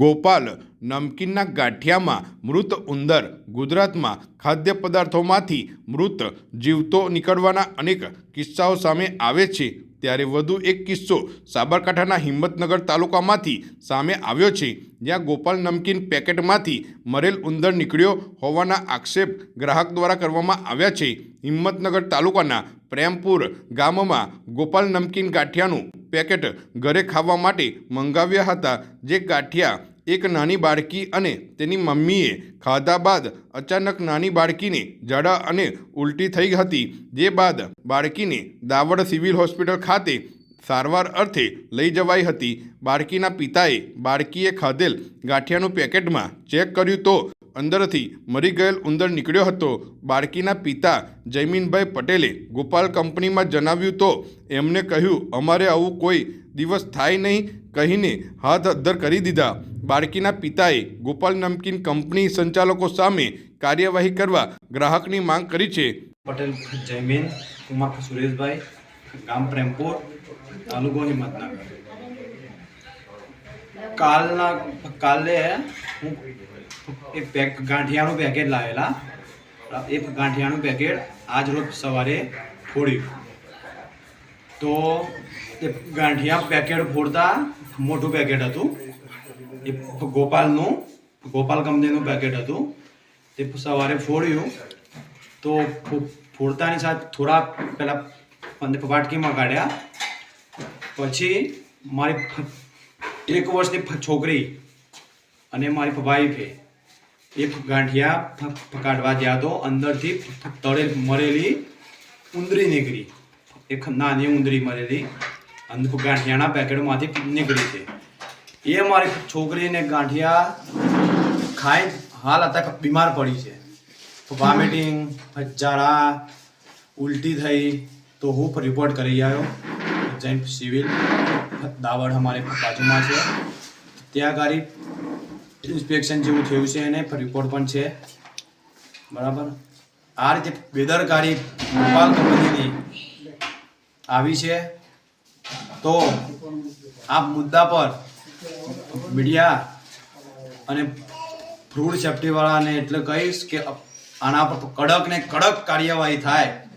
ગોપાલ નમકીનના ગાંઠિયામાં મૃત ઉંદર ગુજરાતમાં ખાદ્ય પદાર્થોમાંથી મૃત જીવતો નીકળવાના અનેક કિસ્સાઓ સામે આવે છે. ત્યારે વધુ એક કિસ્સો સાબરકાંઠાના હિંમતનગર તાલુકામાંથી સામે આવ્યો છે. જ્યાં ગોપાલ નમકીન પેકેટમાંથી મરેલ ઉંદર નીકળ્યો હોવાના આક્ષેપ ગ્રાહક દ્વારા કરવામાં આવ્યા છે. હિંમતનગર તાલુકાના પ્રેમપુર ગામમાં ગોપાલ નમકીન ગાંઠિયાનું પેકેટ ઘરે ખાવા માટે મંગાવ્યા હતા, જે ગાંઠિયા એક નાની બાળકી અને તેની મમ્મીએ ખાધા બાદ અચાનક નાની બાળકીને ઝાડા અને ઉલટી થઈ હતી, જે બાદ બાળકીને દાવડ સિવિલ હોસ્પિટલ ખાતે સારવાર અર્થે લઈ જવાઈ હતી. બાળકીના પિતાએ બાળકીએ ખાધેલ ગાંઠિયાનું પેકેટમાં ચેક કર્યું તો અંદરથી મરી ગયેલ ઉંદર નીકળ્યો હતો. બાળકીના પિતા જયમીનભાઈ પટેલે ગોપાલ કંપનીમાં જણાવ્યું તો એમને કહ્યું, અમારે આવું કોઈ દિવસ થાય નહીં, કહીને હાથ અદ્ધર કરી દીધા. બાળકીના પિતાએ ગોપાલ નમકીન કંપની સંચાલકો સામે કાર્યવાહી કરવા ગ્રાહકની માંગ કરી છે. પટેલ, જયમીન સુરેશભાઈ, ગામ પ્રેમપુર, તાલુકો હિંમતનગર. કાલના, કાલે હું એક પેક ગાંઠિયાનું પેકેટ લાવેલા. એક ગાંઠિયાનું પેકેટ આજ રોજ સવારે ફોડ્યું. તો એ ગાંઠિયા પેકેટ ફોડતા મોટું પેકેટ હતું. એ ગોપાલનું, ગોપાલ કંપનીનું પેકેટ હતું. તે સવારે ફોડ્યું. તો ફોડતાની સાથે થોડા પહેલાં પંદર વાટકીમાં કાઢ્યા. પછી મારી એક વર્ષની છોકરી અને મારી વાઈફે એક ગાંઠિયા ફ- ફ- કાઢવા ગયા તો અંદરથી તળે મરેલી ઉંદરી નીકળી. એક નાની ઉંદરી મરેલી. અંદર ગાંઠિયાના પેકેટમાંથી નીકળી છે. એ મારી છોકરીને ગાંઠિયા ખાઈ હાલ હતા બીમાર પડી છે. વોમિટિંગ ઝાડા ઉલટી થઈ તો હું રિપોર્ટ કરી આવ્યો. જૈન સિવિલ, દાવડ અમારે બાજુમાં છે. ત્યાં ગાડી ઇન્સ્પેક્શન જેવું થયું છે અને રિપોર્ટ પણ છે. બરાબર? આ રીતે બેદરકારી ભોપાલ કંપનીની આવી છે. તો આ મુદ્દા પર મીડિયા અને ફ્રૂડ સેફ્ટીવાળાને એટલે કહીશ કે આના પર કડક ને કડક કાર્યવાહી થાય.